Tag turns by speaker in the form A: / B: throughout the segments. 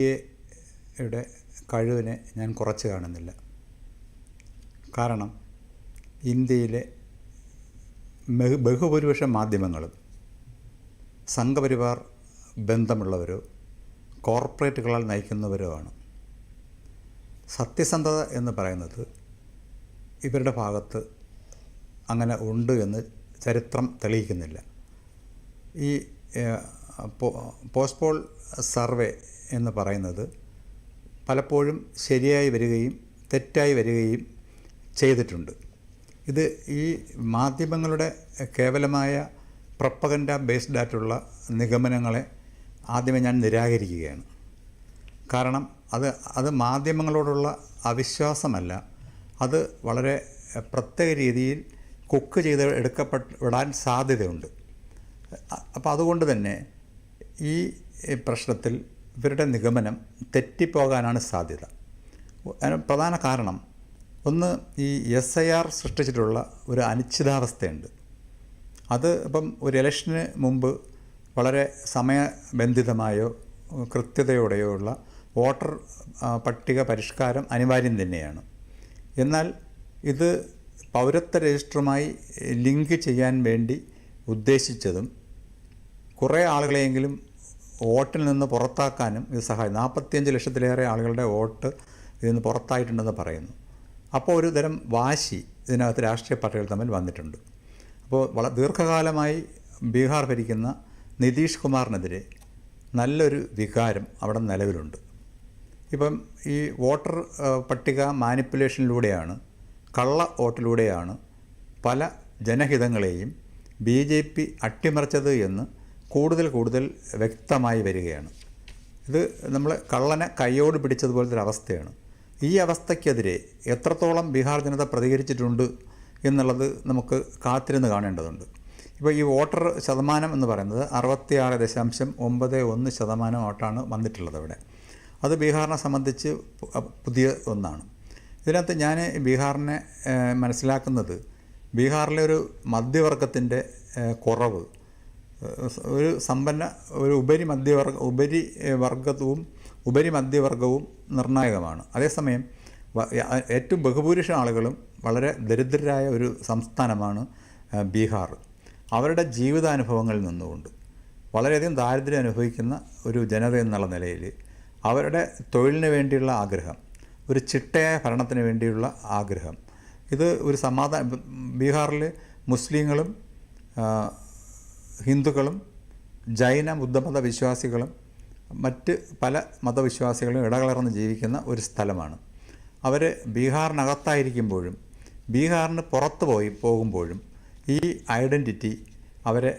A: യുടെ കഴിവിനെ ഞാൻ കുറച്ച് കാണുന്നില്ല. കാരണം ഇന്ത്യയിലെ ബഹുഭൂരിപക്ഷ മാധ്യമങ്ങളും സംഘപരിവാർ ബന്ധമുള്ളവരോ കോർപ്പറേറ്റുകളാൽ നയിക്കുന്നവരോ ആണ്. സത്യസന്ധത എന്ന് പറയുന്നത് ഇവരുടെ ഭാഗത്ത് അങ്ങനെ ഉണ്ട് എന്ന് ചരിത്രം തെളിയിക്കുന്നില്ല. ഈ പോസ്റ്റ്പോൾ പോസ്റ്റ് പോൾ സർവേ എന്ന് പറയുന്നത് പലപ്പോഴും ശരിയായി വരികയും തെറ്റായി വരികയും ചെയ്തിട്ടുണ്ട്. ഇത് ഈ മാധ്യമങ്ങളുടെ കേവലമായ പ്രപ്പകൻഡ ബേസ്ഡ് ആയിട്ടുള്ള നിഗമനങ്ങളെ ആദ്യമേ ഞാൻ നിരാകരിക്കുകയാണ്. കാരണം അത് അത് മാധ്യമങ്ങളോടുള്ള അവിശ്വാസമല്ല. അത് വളരെ പ്രത്യേക രീതിയിൽ കുക്ക് ചെയ്ത് എടുക്കപ്പെട്ട് വിടാൻ സാധ്യതയുണ്ട്. അപ്പോൾ അതുകൊണ്ട് തന്നെ ഈ പ്രശ്നത്തിൽ ഇവരുടെ നിഗമനം തെറ്റിപ്പോകാനാണ് സാധ്യത. പ്രധാന കാരണം ഒന്ന് ഈ എസ് ഐ ആർ സൃഷ്ടിച്ചിട്ടുള്ള ഒരു അനിശ്ചിതാവസ്ഥയുണ്ട്. അത് ഇപ്പം ഒരു ഇലക്ഷന് മുമ്പ് വളരെ സമയബന്ധിതമായോ കൃത്യതയോടെയോ ഉള്ള വോട്ടർ പട്ടിക പരിഷ്കാരം അനിവാര്യം തന്നെയാണ്. എന്നാൽ ഇത് പൗരത്വ രജിസ്റ്ററുമായി ലിങ്ക് ചെയ്യാൻ വേണ്ടി ഉദ്ദേശിച്ചതും കുറേ ആളുകളെയെങ്കിലും വോട്ടിൽ നിന്ന് പുറത്താക്കാനും ഇത് സഹായം നാൽപ്പത്തിയഞ്ച് ലക്ഷത്തിലേറെ ആളുകളുടെ വോട്ട് ഇതിൽ നിന്ന് പുറത്തായിട്ടുണ്ടെന്ന് പറയുന്നു. അപ്പോൾ ഒരു തരം വാശി ഇതിനകത്ത് രാഷ്ട്രീയ പാർട്ടികൾ തമ്മിൽ വന്നിട്ടുണ്ട്. അപ്പോൾ വള ദീർഘകാലമായി ബീഹാർ ഭരിക്കുന്ന നിതീഷ് കുമാറിനെതിരെ നല്ലൊരു വികാരം അവിടെ നിലവിലുണ്ട്. ഇപ്പം ഈ വോട്ടർ പട്ടിക മാനിപ്പുലേഷനിലൂടെയാണ് കള്ള വോട്ടിലൂടെയാണ് പല ജനഹിതങ്ങളെയും ബി ജെ പി അട്ടിമറിച്ചത് എന്ന് കൂടുതൽ കൂടുതൽ വ്യക്തമായി വരികയാണ്. ഇത് നമ്മൾ കള്ളനെ കൈയോട് പിടിച്ചതുപോലത്തെ ഒരു അവസ്ഥയാണ് ഈ അവസ്ഥയ്ക്കെതിരെ എത്രത്തോളം ബീഹാർ ജനത പ്രതികരിച്ചിട്ടുണ്ട് എന്നുള്ളത് നമുക്ക് കാത്തിരുന്ന് കാണേണ്ടതുണ്ട്. ഇപ്പോൾ ഈ വോട്ടർ ശതമാനം എന്ന് പറയുന്നത് അറുപത്തിയാറ് ദശാംശം ഒമ്പത് ഒന്ന് ശതമാനം വോട്ടാണ് വന്നിട്ടുള്ളത് അവിടെ. അത് ബീഹാറിനെ സംബന്ധിച്ച് പുതിയ ഒന്നാണ്. ഇതിനകത്ത് ഞാൻ ബീഹാറിനെ മനസ്സിലാക്കുന്നത് ബീഹാറിലെ ഒരു മധ്യവർഗത്തിന്റെ കുറവ് ഒരു സമ്പന്ന ഒരു ഉപരി മധ്യവർഗ ഉപരി വർഗത്വവും ഉപരി മധ്യവർഗവും നിർണായകമാണ്. അതേസമയം ഏറ്റവും ബഹുഭൂരിഷ ആളുകളും വളരെ ദരിദ്രരായ ഒരു സംസ്ഥാനമാണ് ബീഹാർ. അവരുടെ ജീവിതാനുഭവങ്ങളിൽ നിന്നുകൊണ്ട് വളരെയധികം ദാരിദ്ര്യം അനുഭവിക്കുന്ന ഒരു ജനത എന്നുള്ള നിലയിൽ അവരുടെ തൊഴിലിന് വേണ്ടിയുള്ള ആഗ്രഹം ഒരു ചിട്ടയായ ഭരണത്തിന് വേണ്ടിയുള്ള ആഗ്രഹം. ഇത് ഒരു സമാധാന ബീഹാറിൽ മുസ്ലിങ്ങളും ഹിന്ദുക്കളും ജൈന ബുദ്ധമത വിശ്വാസികളും മറ്റ് പല മതവിശ്വാസികളും ഇടകലർന്ന് ജീവിക്കുന്ന ഒരു സ്ഥലമാണ്. അവർ ബീഹാറിനകത്തായിരിക്കുമ്പോഴും ബീഹാറിന് പുറത്ത് പോയി പോകുമ്പോഴും ഈ ഐഡന്റിറ്റി അവരെ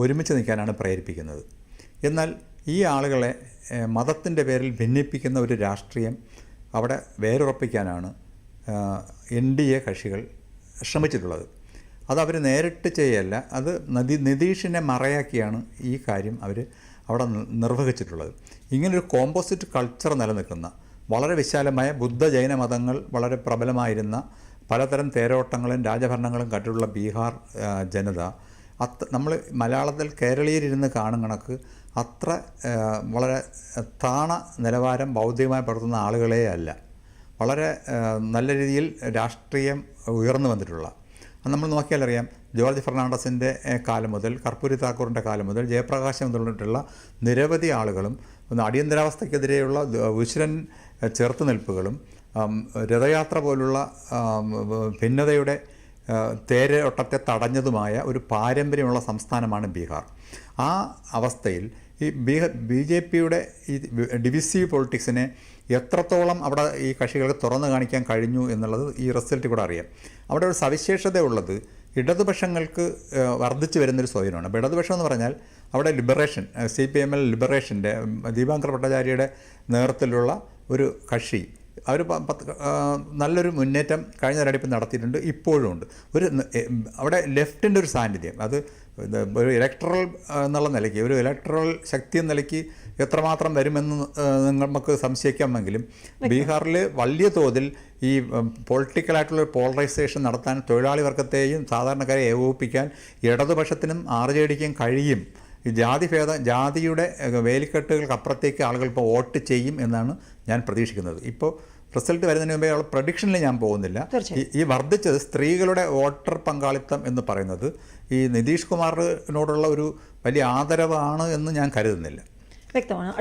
A: ഒരുമിച്ച് നിൽക്കാനാണ് പ്രേരിപ്പിക്കുന്നത്. എന്നാൽ ഈ ആളുകളെ മതത്തിന്റെ പേരിൽ ഭിന്നിപ്പിക്കുന്ന ഒരു രാഷ്ട്രീയം അവിടെ വേരുറപ്പിക്കാനാണ് എൻ ഡി എ കക്ഷികൾ ശ്രമിച്ചിട്ടുള്ളത്. അത് അവർ നേരിട്ട് ചെയ്യല്ല. അത് നദി നിതീഷിനെ മറയാക്കിയാണ് ഈ കാര്യം അവർ അവിടെ നിർവഹിച്ചിട്ടുള്ളത്. ഇങ്ങനൊരു കോമ്പോസിറ്റ് കൾച്ചർ നിലനിൽക്കുന്ന വളരെ വിശാലമായ ബുദ്ധ ജൈന മതങ്ങൾ വളരെ പ്രബലമായിരുന്ന പലതരം തേരോട്ടങ്ങളും രാജഭരണങ്ങളും കണ്ടിട്ടുള്ള ബീഹാർ ജനത അത്ര നമ്മൾ മലയാളത്തിൽ കേരളീയരിരുന്ന് കാണും കണക്ക് അത്ര വളരെ താണ നിലവാരം ബൗദ്ധികമായി പുലർത്തുന്ന ആളുകളേ അല്ല. വളരെ നല്ല രീതിയിൽ രാഷ്ട്രീയം ഉയർന്നു വന്നിട്ടുള്ള നമ്മൾ നോക്കിയാൽ അറിയാം ജോർജ് ഫെർണാണ്ടസിന്റെ കാലം മുതൽ കർപ്പൂരി താക്കൂറിന്റെ കാലം മുതൽ ജയപ്രകാശം മുതലിട്ടുള്ള നിരവധി ആളുകളും അടിയന്തരാവസ്ഥയ്ക്കെതിരെയുള്ള ദ- ചെറുത്തു നിൽപ്പുകളും രഥയാത്ര പോലുള്ള ഭിന്നതയുടെ തേരോട്ടത്തെ തടഞ്ഞതുമായ ഒരു പാരമ്പര്യമുള്ള സംസ്ഥാനമാണ് ബീഹാർ. ആ അവസ്ഥയിൽ ഈ ബീഹ ബി ജെ പിയുടെ ഈ ഡിവിസീവ് പൊളിറ്റിക്സിനെ എത്രത്തോളം അവിടെ ഈ കക്ഷികൾക്ക് തുറന്നു കാണിക്കാൻ കഴിഞ്ഞു എന്നുള്ളത് ഈ റിസൾട്ട് കൂടെ അറിയാം. അവിടെ ഒരു സവിശേഷത ഉള്ളത് ഇടതുപക്ഷങ്ങൾക്ക് വർദ്ധിച്ചു വരുന്നൊരു സ്വാധീനമാണ്. അപ്പോൾ ഇടതുപക്ഷം എന്ന് പറഞ്ഞാൽ അവിടെ liberation C P M L ലിബറേഷന്റെ Dipankar ഭട്ടാചാര്യയുടെ നേതൃത്വത്തിലുള്ള ഒരു കക്ഷി. അവർ നല്ലൊരു മുന്നേറ്റം കഴിഞ്ഞ തെരഞ്ഞെടുപ്പ് നടത്തിയിട്ടുണ്ട് ഇപ്പോഴും ഉണ്ട്. ഒരു അവിടെ ലെഫ്റ്റിന്റെ ഒരു സാന്നിധ്യം അത് ഒരു ഇലക്ട്രൽ എന്നുള്ള നിലയ്ക്ക് ഒരു ഇലക്ട്രൽ ശക്തി എന്ന നിലയ്ക്ക് എത്രമാത്രം വരുമെന്ന് നമുക്ക് സംശയിക്കാമെങ്കിലും ബീഹാറിൽ വലിയ തോതിൽ ഈ പൊളിറ്റിക്കലായിട്ടുള്ള പോളറൈസേഷൻ നടത്താൻ തൊഴിലാളി വർഗത്തെയും സാധാരണക്കാരെ ഏകോപിപ്പിക്കാൻ ഇടതുപക്ഷത്തിനും ആർ ജെ ഡിക്കും കഴിയും. ഈ ജാതിഭേദ ജാതിയുടെ വേലിക്കെട്ടുകൾക്കപ്പുറത്തേക്ക് ആളുകൾ ഇപ്പോൾ വോട്ട് ചെയ്യും എന്നാണ് ഞാൻ പ്രതീക്ഷിക്കുന്നത്. ഇപ്പോൾ റിസൾട്ട് വരുന്നതിന് മുമ്പേ ഉള്ള പ്രഡിക്ഷനിൽ ഞാൻ പോകുന്നില്ല. ഈ വർദ്ധിച്ചത് സ്ത്രീകളുടെ വോട്ടർ പങ്കാളിത്തം എന്ന് പറയുന്നത് ഈ നിതീഷ് കുമാറിനോടുള്ള ഒരു വലിയ ആദരവാണ് എന്ന് ഞാൻ കരുതുന്നില്ല.
B: വ്യക്തമാണ്.